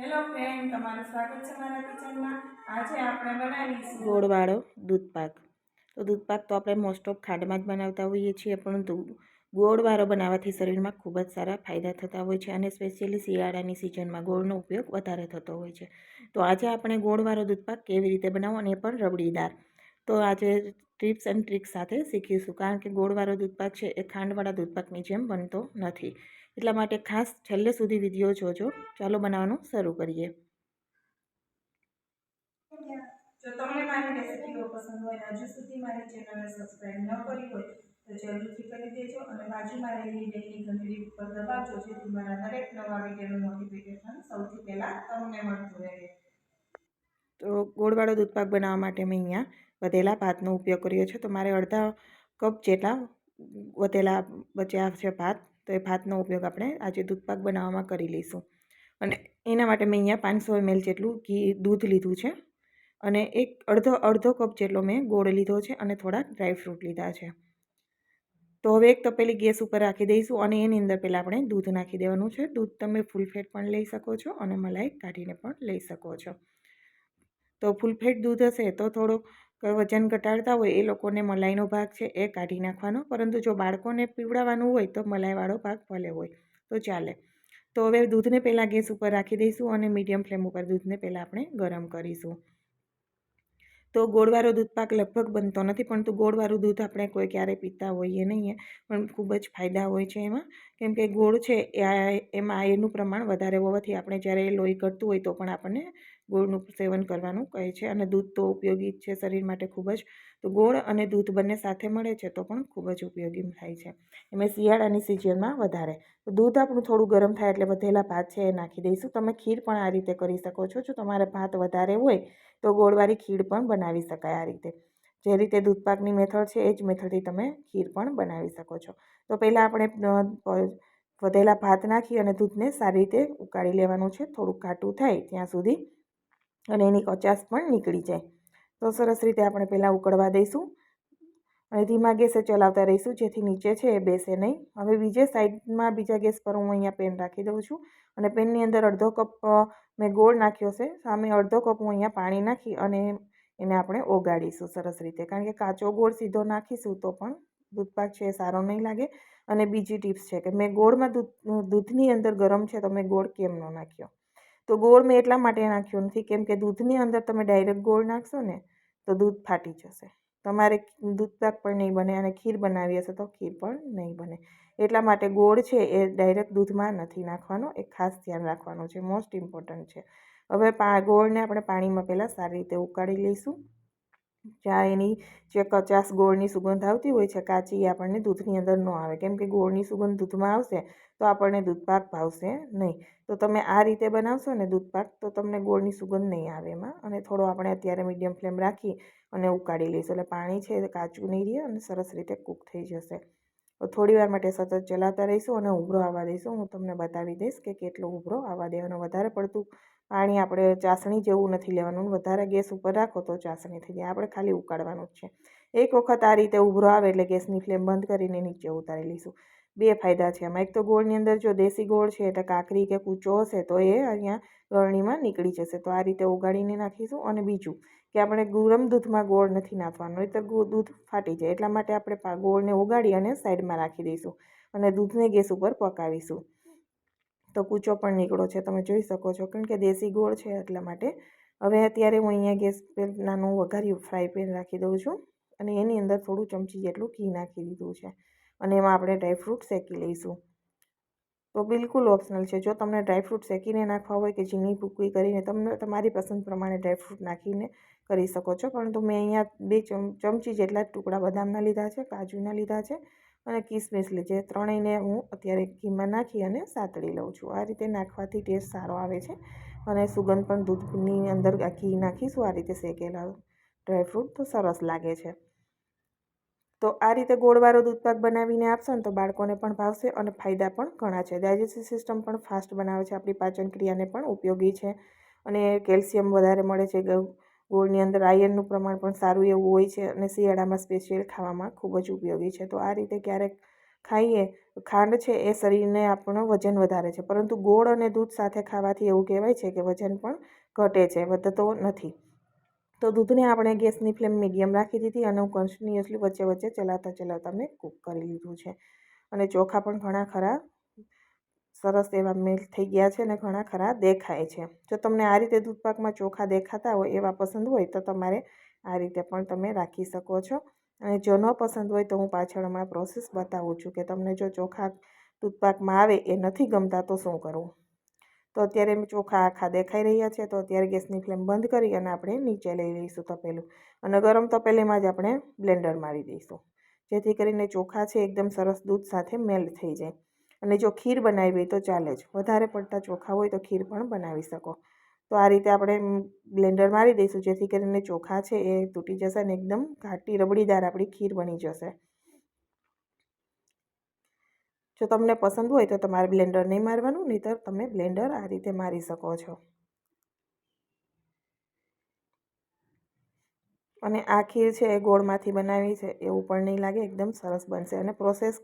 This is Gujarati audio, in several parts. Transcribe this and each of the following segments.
હેલો ફ્રેન્ડ તમારું સ્વાગત છે મારા કિચનમાં. આજે આપણે બનાવીશું ગોળવાળો દૂધપાક. તો દૂધપાક તો આપણે મોસ્ટ ઓફ ખાંડમાં જ બનાવતા હોઈએ છીએ પરંતુ ગોળવાળો બનાવવાથી શરીરમાં ખૂબ જ સારા ફાયદા થતા હોય છે અને સ્પેશિયલી શિયાળાની સિઝનમાં ગોળનો ઉપયોગ વધારે થતો હોય છે. તો આજે આપણે ગોળવાળો દૂધપાક કેવી રીતે બનાવો અને પણ રબડીદાર તો આજે ટિપ્સ એન્ડ ટ્રિક્સ સાથે શીખીશું, કારણ કે ગોળવાળો દૂધપાક છે એ ખાંડવાળા દૂધપાકની જેમ બનતો નથી. એટલા માટે ખાસ છેલ્લે સુધી વીડિયો જોજો. ચાલો બનાવવાનું શરૂ કરીએ. જો તમને મારી રેસિપીઓ પસંદ હોય હજુ સુધી મારી ચેનલને સબસ્ક્રાઇબ ન કરી હોય તો જરૂરથી કરી દેજો અને બાજુમાં રહેલી બેલની ઘંટડી ઉપર દબાવજો જેથી મારા દરેક નવા વિડીયોનું નોટિફિકેશન સૌથી પહેલાં તમને મળતું રહે. તો ગોળવાળો દૂધપાક બનાવવા માટે મેં અહીંયા વધેલા ભાતનો ઉપયોગ કર્યો છે. તો મારે અડધા કપ જેટલા વધેલા બચ્યા છે ભાત તો એ ભાતનો ઉપયોગ આપણે આજે દૂધપાક બનાવવામાં કરી લઈશું. અને એના માટે મેં અહીંયા પાંચસો એમએલ જેટલું ઘી, દૂધ લીધું છે. અને એક અડધો અડધો કપ જેટલો મેં ગોળ લીધો છે અને થોડા ડ્રાયફ્રૂટ લીધા છે. તો હવે એક તપેલી ગેસ ઉપર રાખી દઈશું અને એની અંદર પહેલાં આપણે દૂધ નાખી દેવાનું છે. દૂધ તમે ફૂલ ફેટ પણ લઈ શકો છો અને મલાઈ કાઢીને પણ લઈ શકો છો. તો ફૂલ ફેટ દૂધ હશે તો થોડુંક વજન ઘટાડતા હોય એ લોકોને મલાઈનો ભાગ છે એ કાઢી નાખવાનો. પરંતુ જો બાળકોને પીવડાવવાનું હોય તો મલાઈવાળો ભાગ ભલે હોય. તો ચાલે. તો હવે દૂધને પહેલાં ગેસ ઉપર રાખી દઈશું અને મીડિયમ ફ્લેમ ઉપર દૂધને પહેલાં આપણે ગરમ કરીશું. તો ગોળવાળો દૂધપાક લગભગ બનતો નથી, પરંતુ ગોળવાળું દૂધ આપણે કોઈ ક્યારેય પીતા હોઈએ નહીં પણ ખૂબ જ ફાયદા હોય છે એમાં. કેમ કે ગોળ છે એ એમાં આયરનું પ્રમાણ વધારે હોવાથી આપણે જ્યારે લોહી ઘટતું હોય તો પણ આપણને ગોળનું સેવન કરવાનું કહે છે અને દૂધ તો ઉપયોગી છે શરીર માટે ખૂબ જ. તો ગોળ અને દૂધ બંને સાથે મળે છે તો પણ ખૂબ જ ઉપયોગી થાય છે. એમાં. શિયાળાની સિઝનમાં વધારે. તો દૂધ આપણું થોડું ગરમ થાય એટલે વધેલા ભાત છે એ નાખી દઈશું. તમે ખીર પણ આ રીતે કરી શકો છો. જો તમારે ભાત વધારે હોય તો ગોળવાળી ખીર પણ બનાવી શકાય આ રીતે. જે રીતે દૂધપાકની મેથડ છે એ જ મેથડથી તમે ખીર પણ બનાવી શકો છો. તો પહેલાં આપણે વધેલા ભાત નાખી અને દૂધને સારી રીતે ઉકાળી લેવાનું છે. થોડુંક ઘાટું થાય ત્યાં સુધી અને એની કચાશ પણ નીકળી જાય. તો સરસ રીતે આપણે પહેલાં ઉકળવા દઈશું. અને ધીમા ગેસે ચલાવતા રહીશું, જેથી નીચે છે એ બેસે નહીં. હવે બીજે સાઈડમાં બીજા ગેસ પર હું અહીંયા પેન રાખી દઉં છું. અને પેનની અંદર અડધો કપ મેં ગોળ નાખ્યો છે. સામે અડધો કપ હું અહીંયા પાણી નાખી અને એને આપણે ઓગાળીશું સરસ રીતે. કારણ કે કાચો ગોળ સીધો નાખીશું તો પણ દૂધપાક છે એ સારો નહીં લાગે. અને બીજી ટિપ્સ છે કે મેં ગોળમાં દૂધ, દૂધની અંદર ગરમ છે તો મેં ગોળ કેમ ન નાખ્યો? તો ગોળ મેં એટલા માટે નાખ્યો નથી, કેમ કે દૂધની અંદર તમે ડાયરેક્ટ ગોળ નાખશો ને, તો દૂધ ફાટી જશે. તમારે દૂધપાક પણ નહીં બને અને ખીર બનાવી હશે તો ખીર પણ નહીં બને. એટલા માટે ગોળ છે એ ડાયરેક્ટ દૂધમાં નથી નાખવાનો, એ ખાસ ધ્યાન રાખવાનું છે મોસ્ટ ઇમ્પોર્ટન્ટ છે. હવે પા, ગોળને આપણે પાણીમાં પહેલાં સારી રીતે ઉકાળી લઈશું. જ્યાં એની જે કચાસ ગોળની સુગંધ આવતી હોય છે, કાચી, એ આપણને દૂધની અંદર ન આવે. કેમ કે ગોળની સુગંધ દૂધમાં આવશે, તો આપણને દૂધપાક ભાવશે નહીં. તો તમે આ રીતે બનાવશો ને દૂધપાક, તો તમને ગોળની સુગંધ નહીં આવે એમાં. અને થોડો આપણે અત્યારે મીડિયમ ફ્લેમ રાખી અને ઉકાળી લઈશું. એટલે પાણી છે એ કાચું નહીં રહે અને સરસ રીતે કૂક થઈ જશે. થોડી વાર માટે સતત ચલાતા રહીશું અને ઉભરો આવવા દઈશું. હું તમને બતાવી દઈશ કે કેટલો ઉભરો આવવા દેવાનો વધારે પડતું પાણી આપણે ચાસણી જેવું નથી લેવાનું. વધારે ગેસ ઉપર રાખો તો ચાસણી થઈ જાય. આપણે ખાલી ઉકાળવાનું જ છે. એક વખત આ રીતે ઉભરો આવે એટલે ગેસની ફ્લેમ બંધ કરીને નીચે ઉતારી લઈશું. બે ફાયદા છે એમાં એક તો ગોળની અંદર જો દેશી ગોળ છે એટલે કાકરી કે કૂચો હશે તો એ અહીંયા ગળણીમાં નીકળી જશે. તો આ રીતે ઉગાડીને નાખીશું. અને બીજું કે આપણે ગરમ દૂધમાં ગોળ નથી નાખવાનો. તો દૂધ ફાટી જાય. એટલા માટે આપણે ગોળને ઉગાડી અને સાઈડમાં રાખી દઈશું. અને દૂધને ગેસ ઉપર પકાવીશું. તો કૂચો પણ નીકળો છે, તમે જોઈ શકો છો કારણ કે દેશી ગોળ છે એટલા માટે. હવે અત્યારે હું અહીંયા ગેસ નાનું વઘાર્યું ફ્રાય પેન રાખી દઉં છું અને એની અંદર થોડું ચમચી જેટલું ઘી નાખી દીધું છે અને એમાં આપણે ડ્રાયફ્રૂટ શેકી લઈશું. તો બિલકુલ ઓપ્શનલ છે, જો તમને ડ્રાયફ્રૂટ શેકીને નાખવા હોય કે ઝીણી ભૂકવી કરીને તમને, તમારી પસંદ પ્રમાણે ડ્રાયફ્રૂટ નાખીને કરી શકો છો, પરંતુ મેં અહીંયા બે ચમચી જેટલા ટુકડા બદામના લીધા છે, કાજુના લીધા છે અને કિસમિસ જે ત્રણેયને હું અત્યારે ઘીમાં નાખી અને સાતળી લઉં છું. આ રીતે નાખવાથી ટેસ્ટ સારો આવે છે અને સુગંધ પણ દૂધની અંદર ઘી નાખીશું, આ રીતે શેકેલા ડ્રાયફ્રૂટ તો સરસ લાગે છે. તો આ રીતે ગોળવાળો દૂધપાક બનાવીને આપશો ને તો બાળકોને પણ ભાવશે અને ફાયદા પણ ઘણા છે. ડાયજેસ્ટિવ સિસ્ટમ પણ ફાસ્ટ બનાવે છે. આપણી પાચન ક્રિયાને પણ ઉપયોગી છે અને કેલ્શિયમ વધારે મળે છે ગોળની અંદર આયર્નનું પ્રમાણ પણ સારું એવું હોય છે અને શિયાળામાં સ્પેશિયલ ખાવામાં ખૂબ જ ઉપયોગી છે. તો આ રીતે ક્યારેક ખાઈએ, ખાંડ છે એ શરીરને આપણો વજન વધારે છે. પરંતુ ગોળ અને દૂધ સાથે ખાવાથી એવું કહેવાય છે કે વજન પણ ઘટે છે, વધતો નથી. તો દૂધને આપણે ગેસની ફ્લેમ મીડિયમ રાખી દીધી અને હું કન્ટિન્યુઅસલી વચ્ચે વચ્ચે ચલાવતા ચલાવતા મેં કૂક કરી લીધું છે. અને ચોખા પણ ઘણા ખરા સરસ એવા મેલ્ટ થઈ ગયા છે અને ઘણા ખરા દેખાય છે. જો તમને આ રીતે દૂધપાકમાં ચોખા દેખાતા હોય, એવા પસંદ હોય, તો તમારે આ રીતે પણ તમે રાખી શકો છો. અને જો ન પસંદ હોય, તો હું પાછળ હમણાં પ્રોસેસ બતાવું છું કે તમને જો ચોખા દૂધપાકમાં આવે એ નથી ગમતા, તો શું કરવું? તો અત્યારે ચોખા આખા દેખાઈ રહ્યા છે, તો અત્યારે ગેસની ફ્લેમ બંધ કરી અને આપણે નીચે લઈ લઈશું તપેલું. અને ગરમ તપેલીમાં જ આપણે બ્લેન્ડર મારી દઈશું. જેથી કરીને ચોખા છે, એકદમ સરસ દૂધ સાથે મેલ્ટ થઈ જાય. અને જો ખીર બનાવી હોય તો ચાલે જ. વધારે પડતા ચોખા હોય તો ખીર પણ બનાવી શકો. તો આ રીતે આપણે બ્લેન્ડર મારી દઈશું, જેથી કરીને ચોખા છે એ તૂટી જશે અને એકદમ ઘાટી રબડીદાર આપણી ખીર બની જશે. જો તમને પસંદ હોય તો તમારે બ્લેન્ડર નહીં મારવાનું, નહીંતર તમે બ્લેન્ડર આ રીતે મારી શકો છો. અને આ ખીર છે એ ગોળમાંથી બનાવી છે, એવું પણ નહીં લાગે, એકદમ સરસ બનશે અને પ્રોસેસ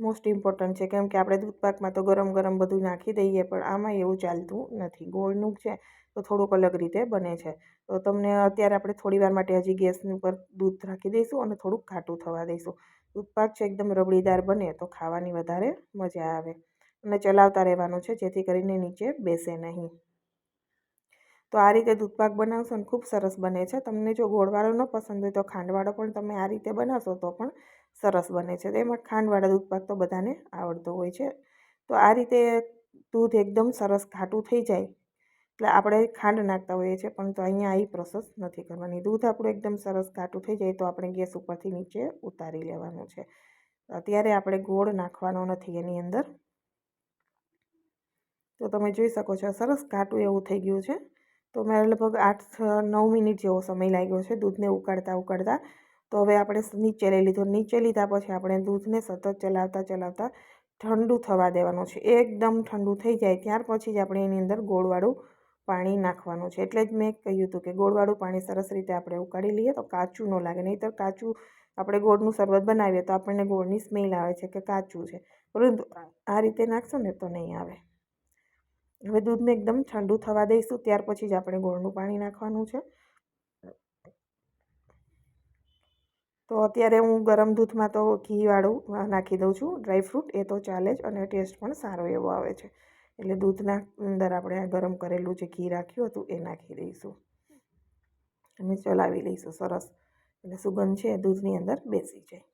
મોસ્ટ ઇમ્પોર્ટન્ટ છે. કેમ કે આપણે દૂધપાકમાં તો ગરમ ગરમ બધું નાખી દઈએ, પણ આમાં એવું ચાલતું નથી. ગોળનું છે તો થોડુંક અલગ રીતે બને છે. તો તમને અત્યારે આપણે થોડી વાર માટે હજી ગેસની ઉપર દૂધ રાખી દઈશું અને થોડુંક ઘાટું થવા દઈશું. દૂધપાક છે એકદમ રબડીદાર બને તો ખાવાની વધારે મજા આવે અને ચલાવતા રહેવાનું છે, જેથી કરીને નીચે બેસે નહીં. તો આ રીતે દૂધપાક બનાવશો ને ખૂબ સરસ બને છે. તમને જો ગોળવાળો ન પસંદ હોય તો ખાંડવાળો પણ તમે આ રીતે બનાવશો તો પણ સરસ બને છે. તેમાં ખાંડવાળા દૂધપાક તો બધાને આવડતો હોય છે. તો આ રીતે દૂધ એકદમ સરસ ઘાટું થઈ જાય. એટલે આપણે ખાંડ નાખતા હોઈએ છીએ, પણ તો અહીંયા આવી પ્રોસેસ નથી કરવાની. દૂધ આપણું એકદમ સરસ ઘાટું થઈ જાય તો આપણે ગેસ ઉપરથી નીચે ઉતારી લેવાનું છે. અત્યારે આપણે ગોળ નાખવાનો નથી એની અંદર. તો તમે જોઈ શકો છો, સરસ ઘાટું એવું થઈ ગયું છે. તો મારે લગભગ આઠ નવ મિનિટ જેવો સમય લાગ્યો છે દૂધને ઉકાળતા ઉકાળતા. તો હવે આપણે નીચે લઈ લીધું. નીચે લીધા પછી આપણે દૂધને સતત ચલાવતા ચલાવતા ઠંડુ થવા દેવાનું છે. એકદમ ઠંડુ થઈ જાય ત્યાર પછી જ આપણે એની અંદર ગોળવાળું પાણી નાખવાનું છે. એટલે જ મેં કહ્યું હતું કે ગોળવાળું પાણી સરસ રીતે આપણે ઉકાળી લઈએ તો કાચું ન લાગે. નહીંતર કાચું આપણે ગોળનું શરબત બનાવીએ તો આપણને ગોળની સ્મેલ આવે છે કે કાચું છે. પરંતુ આ રીતે નાખશો ને તો નહીં આવે. હવે દૂધને એકદમ ઠંડુ થવા દઈશું. ત્યાર પછી જ આપણે ગોળનું પાણી નાખવાનું છે. તો અત્યારે હું ગરમ દૂધમાં તો ઘીવાળું નાખી દઉં છું. ડ્રાયફ્રૂટ એ તો ચાલે જ અને ટેસ્ટ પણ સારો એવો આવે છે. એટલે દૂધના અંદર આપણે આ ગરમ કરેલું જે ઘી રાખ્યું હતું એ નાખી દઈશું. અને ચલાવી લઈશું સરસ. એટલે સુગંધ છે દૂધની અંદર બેસી જાય.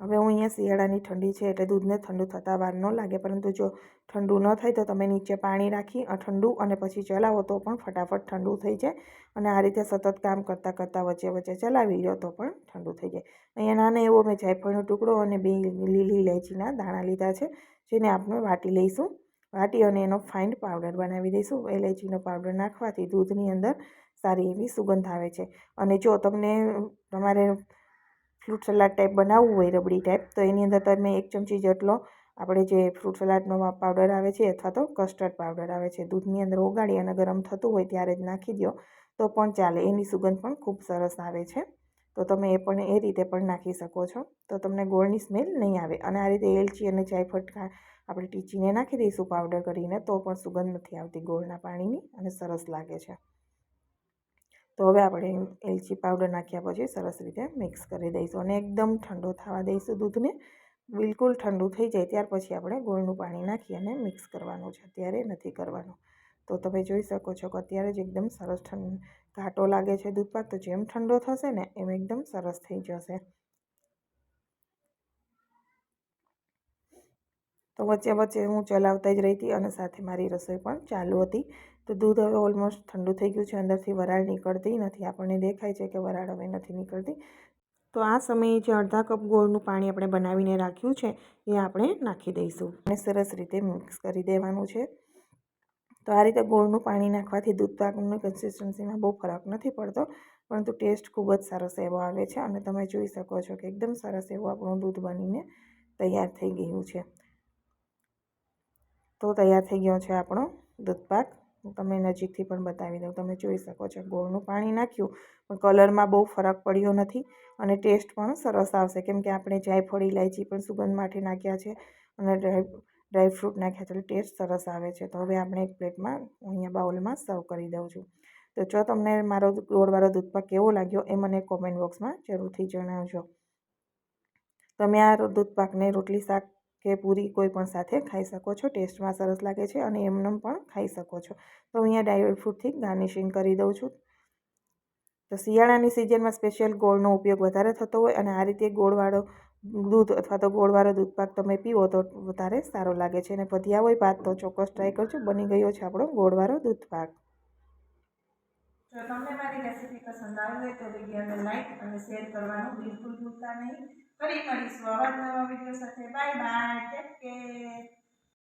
હવે હું અહીંયા શિયાળાની ઠંડી છે એટલે દૂધને ઠંડુ થતાં વાર ન લાગે, પરંતુ જો ઠંડુ ન થાય તો તમે નીચે પાણી રાખી ઠંડુ અને પછી ચલાવો તો પણ ફટાફટ ઠંડુ થઈ જાય. અને આ રીતે સતત કામ કરતાં કરતાં વચ્ચે વચ્ચે ચલાવી લો તો પણ ઠંડુ થઈ જાય. અહીંયા નાનો એવો મેં જાયફળનો ટુકડો અને બે લીલી ઇલાયચીના દાણા લીધા છે, જેને આપણે વાટી લઈશું. વાટી અને એનો ફાઇન પાવડર બનાવી દઈશું. ઇલાયચીનો પાવડર નાખવાથી દૂધની અંદર સારી એવી સુગંધ આવે છે. અને જો તમને તમારે ફ્રૂટ સલાડ ટાઈપ બનાવવું હોય, રબડી ટાઈપ તો એની અંદર તમે એક ચમચી જેટલો આપણે જે ફ્રૂટ સલાડનો પાવડર આવે છે અથવા તો કસ્ટર્ડ પાવડર આવે છે, દૂધની અંદર ઓગાળી અને ગરમ થતું હોય ત્યારે જ નાખી દો તો પણ ચાલે. એની સુગંધ પણ ખૂબ સરસ આવે છે. તો તમે એ પણ એ રીતે પણ નાખી શકો છો. તો તમને ગોળની સ્મેલ નહીં આવે. અને આ રીતે એલચી અને જાયફળ આપણે ટીચીને નાખી દઈશું પાવડર કરીને, તો પણ સુગંધ નથી આવતી ગોળના પાણીની અને સરસ લાગે છે. તો હવે આપણે એલચી પાવડર નાખ્યા પછી સરસ રીતે મિક્સ કરી દઈશું અને એકદમ ઠંડો થવા દઈશું દૂધને. બિલકુલ ઠંડુ થઈ જાય ત્યાર પછી આપણે ગોળનું પાણી નાખી અને મિક્સ કરવાનું છે. અત્યારે નથી કરવાનું. તો તમે જોઈ શકો છો કે અત્યારે જ એકદમ સરસ ઘાટો લાગે છે દૂધપાક, તો જેમ ઠંડો થશે ને એમ એકદમ સરસ થઈ જશે. તો વચ્ચે વચ્ચે હું ચલાવતા જ રહી હતી અને સાથે મારી રસોઈ પણ ચાલુ હતી. તો દૂધ હવે ઓલમોસ્ટ ઠંડુ થઈ ગયું છે, અંદરથી વરાળ નીકળતી નથી. આપણને દેખાય છે કે વરાળ હવે નથી નીકળતી. તો આ સમયે જે અડધા કપ ગોળનું પાણી આપણે બનાવીને રાખ્યું છે, એ આપણે નાખી દઈશું. અને સરસ રીતે મિક્સ કરી દેવાનું છે. તો આ રીતે ગોળનું પાણી નાખવાથી દૂધ પાકની કન્સિસ્ટન્સીમાં બહુ ફરક નથી પડતો, પરંતુ ટેસ્ટ ખૂબ જ સરસ એવો આવે છે. અને તમે જોઈ શકો છો કે એકદમ સરસ એવું આપણું દૂધ બનીને તૈયાર થઈ ગયું છે. તો તૈયાર થઈ ગયો છે આપણો દૂધપાક હું તમને નજીકથી પણ બતાવી દઉં. તમે જોઈ શકો છો, ગોળનું પાણી નાખ્યું, પણ કલરમાં બહુ ફરક પડ્યો નથી અને ટેસ્ટ પણ સરસ આવશે. કેમ કે આપણે જાયફળ, ઇલાયચી પણ સુગંધ માટે નાખ્યા છે અને ડ્રાય ડ્રાયફ્રૂટ નાખ્યા છે એટલે ટેસ્ટ સરસ આવે છે. તો હવે આપણે એક પ્લેટમાં અહીંયા બાઉલમાં સર્વ કરી દઉં છું. તો જો તમને મારો ગોળવાળો દૂધપાક કેવો લાગ્યો એ મને કોમેન્ટ બોક્સમાં જરૂરથી જણાવજો. તમે આ દૂધપાકને રોટલી શાક કે પૂરી કોઈ પણ સાથે ખાઈ શકો છો. ટેસ્ટમાં સરસ લાગે છે અને એમનેમ પણ ખાઈ શકો છો. તો અહીંયા ડ્રાય ફ્રૂટથી ગાર્નિશિંગ કરી દઉં છું. તો શિયાળાની સિઝનમાં સ્પેશિયલ ગોળનો ઉપયોગ વધારે થતો હોય અને આ રીતે ગોળવાળો દૂધ અથવા તો ગોળવાળો દૂધપાક તમે પીવો તો વધારે સારો લાગે છે. અને વધ્યા હોય ભાત તો ચોક્કસ ટ્રાય કરજો. બની ગયો છે આપણો ગોળવાળો દૂધપાક. જો તમને મારી રેસીપી પસંદ આવી હોય તો વિડીયોને લાઈક અને શેર કરવાનું બિલકુલ ભૂલતા નહીં. ફરી મળીશું. આવા નવા વીડિયો સાથે બાય બાય ટેક કેર